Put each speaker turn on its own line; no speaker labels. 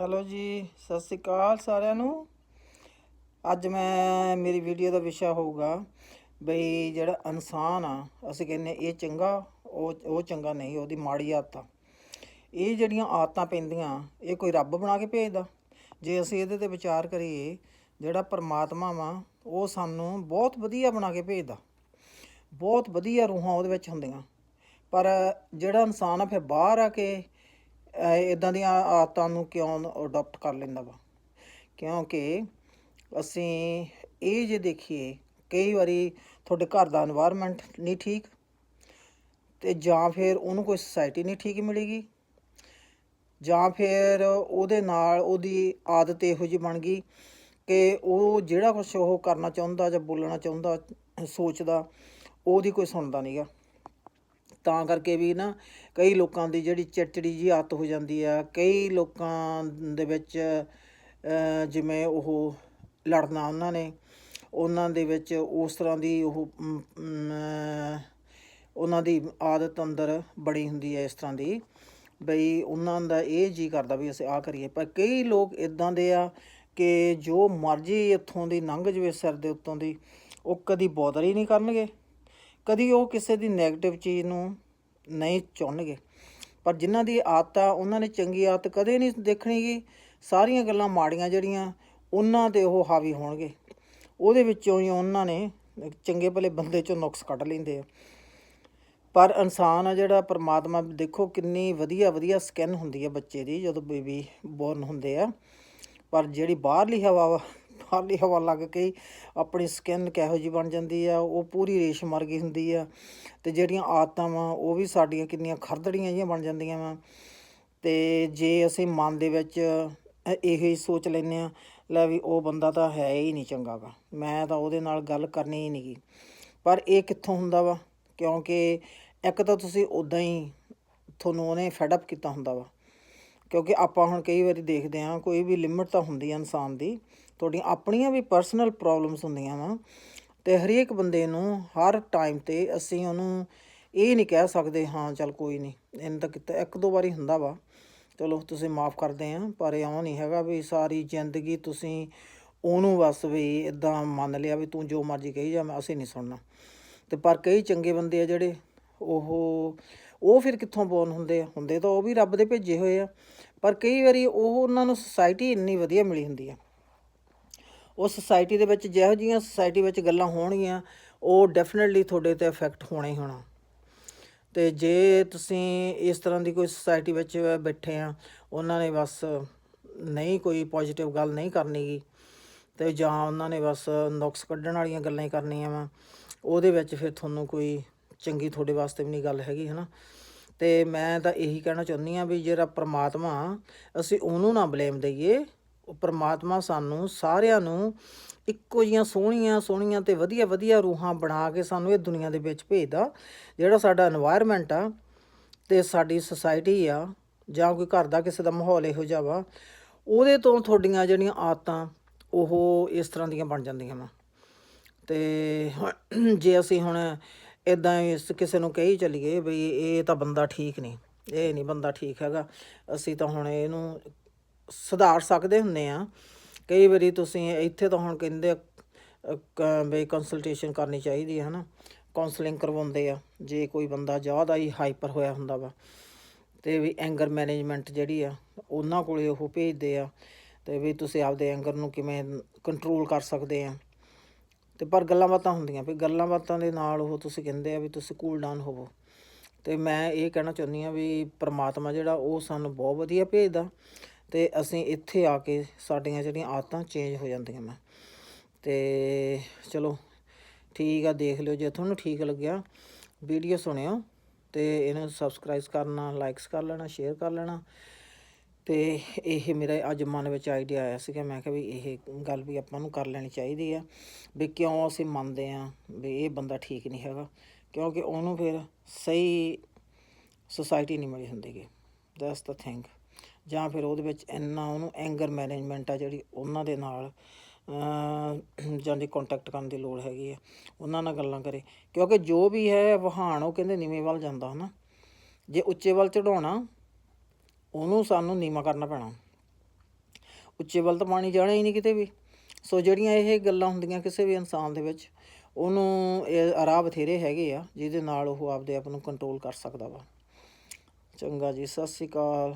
Hello ਜੀ, ਸਤਿ ਸ੍ਰੀ ਅਕਾਲ ਸਾਰਿਆਂ ਨੂੰ। ਅੱਜ ਮੈਂ, ਮੇਰੀ ਵੀਡੀਓ ਦਾ ਵਿਸ਼ਾ ਹੋਊਗਾ ਬਈ ਜਿਹੜਾ ਇਨਸਾਨ ਆ, ਅਸੀਂ ਕਹਿੰਦੇ ਇਹ ਚੰਗਾ, ਉਹ ਉਹ ਚੰਗਾ ਨਹੀਂ, ਉਹਦੀ ਮਾੜੀ ਆਦਤ। ਆ ਇਹ ਜਿਹੜੀਆਂ ਆਦਤਾਂ ਪੈਂਦੀਆਂ, ਇਹ ਕੋਈ ਰੱਬ ਬਣਾ ਕੇ ਭੇਜਦਾ। ਜੇ ਅਸੀਂ ਇਹਦੇ ਤੇ ਵਿਚਾਰ ਕਰੀਏ, ਜਿਹੜਾ ਪਰਮਾਤਮਾ ਵਾ, ਉਹ ਸਾਨੂੰ ਬਹੁਤ ਵਧੀਆ ਬਣਾ ਕੇ ਭੇਜਦਾ। ਬਹੁਤ ਵਧੀਆ ਰੂਹਾਂ ਉਹਦੇ ਵਿੱਚ ਹੁੰਦੀਆਂ। ਪਰ ਜਿਹੜਾ ਇਨਸਾਨ ਆ, ਫਿਰ ਬਾਹਰ ਆ ਕੇ ਇਦਾਂ ਦੀਆਂ ਆਦਤਾਂ ਨੂੰ ਕਿਉਂ ਅਡਾਪਟ ਕਰ ਲੈਂਦਾ ਵਾ? ਕਿਉਂਕਿ ਅਸੀਂ ਇਹ ਜੇ ਦੇਖੀਏ, ਕਈ ਵਾਰੀ ਤੁਹਾਡੇ ਘਰ ਦਾ এনवायरमेंट ਨਹੀਂ ਠੀਕ ਤੇ ਜਾਂ ਫਿਰ ਉਹਨੂੰ ਕੋਈ ਸੋਸਾਇਟੀ ਨਹੀਂ ਠੀਕ ਮਿਲੇਗੀ ਜਾਂ ਫਿਰ ਉਹਦੇ ਨਾਲ ਉਹਦੀ ਆਦਤ ਇਹੋ ਜਿਹੀ ਬਣ ਗਈ ਕਿ ਉਹ ਜਿਹੜਾ ਕੁਝ ਉਹ ਕਰਨਾ ਚਾਹੁੰਦਾ ਜਾਂ ਬੋਲਣਾ ਚਾਹੁੰਦਾ, ਸੋਚਦਾ, ਉਹਦੀ ਕੋਈ ਸੁਣਦਾ ਨਹੀਂਗਾ ਤਾਂ ਕਰਕੇ ਵੀ ਨਾ ਕਈ ਲੋਕਾਂ ਦੀ ਜਿਹੜੀ ਚਿੜਚਿੜੀ ਜੀ ਆਦਤ ਹੋ ਜਾਂਦੀ ਆ, ਕਈ ਲੋਕਾਂ ਦੇ ਵਿੱਚ ਜਿਵੇਂ ਉਹ ਲੜਨਾ ਉਹਨਾਂ ਨੇ, ਉਹਨਾਂ ਦੇ ਵਿੱਚ ਉਸ ਤਰ੍ਹਾਂ ਦੀ ਉਹ ਉਹਨਾਂ ਦੀ ਆਦਤ ਅੰਦਰ ਬੜੀ ਹੁੰਦੀ ਹੈ ਇਸ ਤਰ੍ਹਾਂ ਦੀ, ਬਈ ਉਹਨਾਂ ਦਾ ਇਹ ਜੀ ਕਰਦਾ ਵੀ ਅਸੀਂ ਆ ਕਰੀਏ। ਪਰ ਕਈ ਲੋਕ ਇਦਾਂ ਦੇ ਆ ਕਿ ਜੋ ਮਰਜ਼ੀ ਇੱਥੋਂ ਦੀ ਲੰਘ ਜਵੇ ਸਿਰ ਦੇ ਉੱਤੋਂ ਦੀ, ਉਹ ਕਦੀ ਬੋਦਰ ਹੀ ਨਹੀਂ ਕਰਨਗੇ। ਕਦੀ ਉਹ ਕਿਸੇ ਦੀ 네ਗੇਟਿਵ ਚੀਜ਼ ਨੂੰ ਨਹੀਂ ਚਾਹੁੰਣਗੇ ਪਰ ਜਿਨ੍ਹਾਂ ਦੀ ਆਦਤ ਆ, ਉਹਨਾਂ ਨੇ ਚੰਗੀ ਆਦਤ ਕਦੇ ਨਹੀਂ ਦੇਖਣੀਗੀ ਸਾਰੀਆਂ ਗੱਲਾਂ ਮਾੜੀਆਂ ਜਿਹੜੀਆਂ, ਉਹਨਾਂ ਤੇ ਉਹ ਹਾਵੀ ਹੋਣਗੇ। ਉਹਦੇ ਵਿੱਚੋਂ ਹੀ ਉਹਨਾਂ ਨੇ ਚੰਗੇ ਭਲੇ ਬੰਦੇ ਚੋਂ ਨੁਕਸ ਕੱਢ ਲੈਂਦੇ ਆ। ਪਰ ਇਨਸਾਨ ਆ ਜਿਹੜਾ, ਪਰਮਾਤਮਾ ਦੇਖੋ ਕਿੰਨੀ ਵਧੀਆ ਵਧੀਆ ਸਕਿਨ ਹੁੰਦੀ ਹੈ ਬੱਚੇ ਦੀ, ਜਦੋਂ ਬੇਬੀ ਬੋਰਨ ਹੁੰਦੇ ਆ। ਪਰ ਜਿਹੜੀ ਬਾਹਰਲੀ ਹਵਾ ਵਾ ਹਵਾ ਲੱਗ ਕੇ ਆਪਣੀ ਸਕਿਨ ਕਿਹੋ ਜੀ ਬਣ ਜਾਂਦੀ ਆ, ਉਹ ਪੂਰੀ ਰੇਸ਼ ਮਰ ਗਈ ਹੁੰਦੀ ਆ ਤੇ ਜਿਹੜੀਆਂ ਆਦਤਾਂ ਵਾ, ਉਹ ਵੀ ਸਾਡੀਆਂ ਕਿੰਨੀਆਂ ਖਰਦੜੀਆਂ ਜਿਹੀਆਂ ਬਣ ਜਾਂਦੀਆਂ ਵਾ। ਤੇ ਜੇ ਅਸੀਂ ਮਨ ਦੇ ਵਿੱਚ ਇਹੋ ਹੀ ਸੋਚ ਲੈਨੇ ਆ, ਲੈ ਵੀ ਉਹ ਬੰਦਾ ਤਾਂ ਹੈ ਹੀ ਨਹੀਂ ਚੰਗਾ ਗਾ, ਮੈਂ ਤਾਂ ਉਹਦੇ ਨਾਲ ਗੱਲ ਕਰਨੀ ਹੀ ਨਹੀਂਗੀ ਪਰ ਇਹ ਕਿੱਥੋਂ ਹੁੰਦਾ ਵਾ? ਕਿਉਂਕਿ ਇੱਕ ਤਾਂ ਤੁਸੀਂ ਉਦਾਂ ਹੀ ਤੁਹਾਨੂੰ ਉਹਨੇ ਫੈਡ ਅਪ ਕੀਤਾ ਹੁੰਦਾ ਵਾ। ਕਿਉਂਕਿ ਆਪਾਂ ਹੁਣ ਕਈ ਵਾਰੀ ਦੇਖਦੇ ਹਾਂ, ਕੋਈ ਵੀ ਲਿਮਿਟ ਤਾਂ ਹੁੰਦੀ ਆ ਇਨਸਾਨ ਦੀ, ਤੁਹਾਡੀਆਂ ਆਪਣੀਆਂ ਵੀ ਪਰਸਨਲ ਪ੍ਰੋਬਲਮਸ ਹੁੰਦੀਆਂ ਵਾ ਤੇ ਹਰੇਕ ਬੰਦੇ ਨੂੰ ਹਰ ਟਾਈਮ ਤੇ ਅਸੀਂ ਉਹਨੂੰ ਇਹ ਨਹੀਂ ਕਹਿ ਸਕਦੇ, ਹਾਂ, ਚੱਲ ਕੋਈ ਨਹੀਂ, ਇਹਨੂੰ ਤਾਂ ਕਿਤੇ ਇੱਕ ਦੋ ਵਾਰੀ ਹੁੰਦਾ ਵਾ, ਚਲੋ ਤੁਸੀਂ ਮਾਫ ਕਰਦੇ ਆ ਪਰ ਇਉਂ ਨਹੀਂ ਹੈਗਾ ਵੀ ਸਾਰੀ ਜ਼ਿੰਦਗੀ ਤੁਸੀਂ ਉਹਨੂੰ ਬਸ ਵੀ ਇਦਾਂ ਮੰਨ ਲਿਆ ਵੀ ਤੂੰ ਜੋ ਮਰਜ਼ੀ ਕਹੀ ਜਾ, ਮੈਂ ਅਸੀਂ ਨਹੀਂ ਸੁਣਨਾ। ਤੇ ਪਰ ਕਈ ਚੰਗੇ ਬੰਦੇ ਆ ਜਿਹੜੇ ਉਹ ਉਹ ਫਿਰ ਕਿੱਥੋਂ ਬੋਰਨ ਹੁੰਦੇ ਆ? ਹੁੰਦੇ ਤਾਂ ਉਹ ਵੀ ਰੱਬ ਦੇ ਭੇਜੇ ਹੋਏ ਆ। ਪਰ ਕਈ ਵਾਰੀ ਉਹ ਉਹਨਾਂ ਨੂੰ ਸੁਸਾਇਟੀ ਇੰਨੀ ਵਧੀਆ ਮਿਲੀ ਹੁੰਦੀ ਆ। ਉਹ ਸੁਸਾਇਟੀ ਦੇ ਵਿੱਚ ਜਿਹੋ ਜਿਹੀਆਂ ਸੁਸਾਇਟੀ ਵਿੱਚ ਗੱਲਾਂ ਹੋਣਗੀਆਂ, ਉਹ ਡੈਫੀਨਿਟਲੀ ਤੁਹਾਡੇ ਤੇ ਇਫੈਕਟ ਹੋਣਾ ਹੀ ਹੋਣਾ। ਤੇ ਜੇ ਤੁਸੀਂ ਇਸ ਤਰ੍ਹਾਂ ਦੀ ਕੋਈ ਸੁਸਾਇਟੀ ਵਿੱਚ ਬੈਠੇ ਆ, ਉਹਨਾਂ ਨੇ ਬਸ ਨਹੀਂ ਕੋਈ ਪੋਜੀਟਿਵ ਗੱਲ ਨਹੀਂ ਕਰਨੀ ਗੀ। ਤੇ ਜਾਂ ਉਹਨਾਂ ਨੇ ਬਸ ਨੁਕਸ ਕੱਢਣ ਵਾਲੀਆਂ ਗੱਲਾਂ ਹੀ ਕਰਨੀਆਂ ਵਾ। ਉਹਦੇ ਵਿੱਚ ਫਿਰ ਤੁਹਾਨੂੰ ਕੋਈ ਚੰਗੀ ਤੁਹਾਡੇ ਵਾਸਤੇ ਵੀ ਨਹੀਂ ਗੱਲ ਹੈਗੀ, ਹਨਾ? ਤੇ ਮੈਂ ਤਾਂ ਇਹੀ ਕਹਿਣਾ ਚਾਹੁੰਦੀ ਆ ਵੀ ਜਿਹੜਾ ਪ੍ਰਮਾਤਮਾ, ਅਸੀਂ ਉਹਨੂੰ ਨਾ ਬਲੇਮ ਦਈਏ। ਉਹ ਪ੍ਰਮਾਤਮਾ ਸਾਨੂੰ ਸਾਰਿਆਂ ਨੂੰ ਇੱਕੋ ਜੀਆਂ ਸੋਹਣੀਆਂ ਸੋਹਣੀਆਂ ਤੇ ਵਧੀਆ ਵਧੀਆ ਰੂਹਾਂ ਬਣਾ ਕੇ ਸਾਨੂੰ ਇਹ ਦੁਨੀਆ ਦੇ ਵਿੱਚ ਭੇਜਦਾ, ਜਿਹੜਾ ਸਾਡਾ এনवायरमेंट ਆ ਤੇ ਸਾਡੀ ਸੋਸਾਇਟੀ ਆ, ਜਾਂ ਕੋਈ ਘਰ ਦਾ ਕਿਸੇ ਦਾ ਮਾਹੌਲ ਇਹੋ ਜਿਹਾ ਵਾ, ਉਹਦੇ ਤੋਂ ਤੁਹਾਡੀਆਂ ਜਿਹੜੀਆਂ ਆਦਤਾਂ, ਉਹ ਇਸ ਤਰ੍ਹਾਂ ਦੀਆਂ ਬਣ ਜਾਂਦੀਆਂ ਵਾ। ਤੇ ਜੇ ਅਸੀਂ ਹੁਣ ਇਦਾਂ ਇਸ ਕਿਸੇ ਨੂੰ ਕਹੀ ਚੱਲੀਏ ਵੀ ਇਹ ਤਾਂ ਬੰਦਾ ਠੀਕ ਨਹੀਂ, ਇਹ ਨਹੀਂ ਬੰਦਾ ਠੀਕ ਹੈਗਾ। ਅਸੀਂ ਤਾਂ ਹੁਣ ਇਹਨੂੰ ਸੁਧਾਰ ਸਕਦੇ ਹੁੰਨੇ ਆ ਕਈ ਵਾਰੀ ਤੁਸੀਂ ਇੱਥੇ ਤਾਂ ਹੁਣ ਕਹਿੰਦੇ ਕ- ਵੀ ਕੰਸਲਟੇਸ਼ਨ ਕਰਨੀ ਚਾਹੀਦੀ ਹੈ ਨਾ ਕਾਉਂਸਲਿੰਗ ਕਰਵਾਉਂਦੇ ਆ, ਜੇ ਕੋਈ ਬੰਦਾ ਜ਼ਿਆਦਾ ਹੀ ਹਾਈਪਰ ਹੋਇਆ ਹੁੰਦਾ ਵਾ। ਤੇ ਵੀ ਐਂਗਰ ਮੈਨੇਜਮੈਂਟ ਜਿਹੜੀ ਆ, ਉਹਨਾਂ ਕੋਲੇ ਉਹ ਭੇਜਦੇ ਆ। ਤੇ ਵੀ ਤੁਸੀਂ ਆਪਦੇ ਐਂਗਰ ਨੂੰ ਕਿਵੇਂ ਕੰਟਰੋਲ ਕਰ ਸਕਦੇ ਆ। ਤੇ ਪਰ ਗੱਲਾਂ ਬਾਤਾਂ ਹੁੰਦੀਆਂ, ਵੀ ਗੱਲਾਂ ਬਾਤਾਂ ਦੇ ਨਾਲ ਉਹ ਤੁਸੀਂ ਕਹਿੰਦੇ ਆ ਵੀ ਤੁਸੀਂ ਕੂਲ ਡਾਊਨ ਹੋਵੋ। ਤੇ ਮੈਂ ਇਹ ਕਹਿਣਾ ਚਾਹੁੰਦੀ ਆ ਵੀ ਪ੍ਰਮਾਤਮਾ ਜਿਹੜਾ ਉਹ ਸਾਨੂੰ ਬਹੁਤ ਵਧੀਆ ਭੇਜਦਾ ਤੇ ਅਸੀਂ ਇੱਥੇ ਆ ਕੇ ਸਾਡੀਆਂ ਜਿਹੜੀਆਂ ਆਦਤਾਂ ਚੇਂਜ ਹੋ ਜਾਂਦੀਆਂ ਮੈਂ ਤੇ ਚਲੋ ਠੀਕ ਆ, ਦੇਖ ਲਿਓ ਜੇ ਤੁਹਾਨੂੰ ਠੀਕ ਲੱਗਿਆ ਵੀਡੀਓ ਸੁਣਿਓ ਤੇ ਇਹਨੂੰ ਸਬਸਕ੍ਰਾਈਬ ਕਰਨਾ ਲਾਈਕਸ ਕਰ ਲੈਣਾ ਸ਼ੇਅਰ ਕਰ ਲੈਣਾ। ਤੇ ਇਹ ਮੇਰਾ ਅੱਜ ਮਨ ਵਿੱਚ ਆਈਡੀਆ ਆਇਆ ਸੀਗਾ, ਮੈਂ ਕਿਹਾ ਵੀ ਇਹ ਗੱਲ ਵੀ ਆਪਾਂ ਨੂੰ ਕਰ ਲੈਣੀ ਚਾਹੀਦੀ ਆ ਵੀ ਕਿਉਂ ਅਸੀਂ ਮੰਨਦੇ ਆ ਵੀ ਇਹ ਬੰਦਾ ਠੀਕ ਨਹੀਂ ਹੈਗਾ, ਕਿਉਂਕਿ ਉਹਨੂੰ ਫਿਰ ਸਹੀ ਸੁਸਾਇਟੀ ਨਹੀਂ ਮਿਲੀ ਹੁੰਦੀਗੀ ਦੈਟਸ ਦਾ ਥਿੰਗ ਜਾਂ ਫਿਰ ਉਹਦੇ ਵਿੱਚ ਇੰਨਾ ਉਹਨੂੰ ਐਂਗਰ ਮੈਨੇਜਮੈਂਟ ਆ ਜਿਹੜੀ ਉਹਨਾਂ ਦੇ ਨਾਲ ਅਮ ਜਾਂ ਦੀ ਕੰਟੈਕਟ ਕਰਨ ਦੀ ਲੋੜ ਹੈਗੀ ਆ, ਉਹਨਾਂ ਨਾਲ ਗੱਲਾਂ ਕਰੇ। ਕਿਉਂਕਿ ਜੋ ਵੀ ਹੈ ਵਹਾਣ ਉਹ ਕਹਿੰਦੇ ਨੀਵੇਂ ਵੱਲ ਜਾਂਦਾ ਹਨਾ। ਜੇ ਉੱਚੇ ਵੱਲ ਚੜਾਉਣਾ ਉਹਨੂੰ ਸਾਨੂੰ ਨੀਵਾਂ ਕਰਨਾ ਪੈਣਾ। ਉੱਚੇ ਵੱਲ ਤਾਂ ਪਾਣੀ ਜਾਣਾ ਹੀ ਨਹੀਂ ਕਿਤੇ ਵੀ। ਸੋ ਜਿਹੜੀਆਂ ਇਹ ਗੱਲਾਂ ਹੁੰਦੀਆਂ ਕਿਸੇ ਵੀ ਇਨਸਾਨ ਦੇ ਵਿੱਚ, ਉਹਨੂੰ ਇਹ ਰਾਹ ਬਥੇਰੇ ਹੈਗੇ ਆ, ਜਿਹਦੇ ਨਾਲ ਉਹ ਆਪਦੇ ਆਪ ਨੂੰ ਕੰਟਰੋਲ ਕਰ ਸਕਦਾ ਵਾ। ਚੰਗਾ ਜੀ, ਸਤਿ ਸ਼੍ਰੀ ਅਕਾਲ।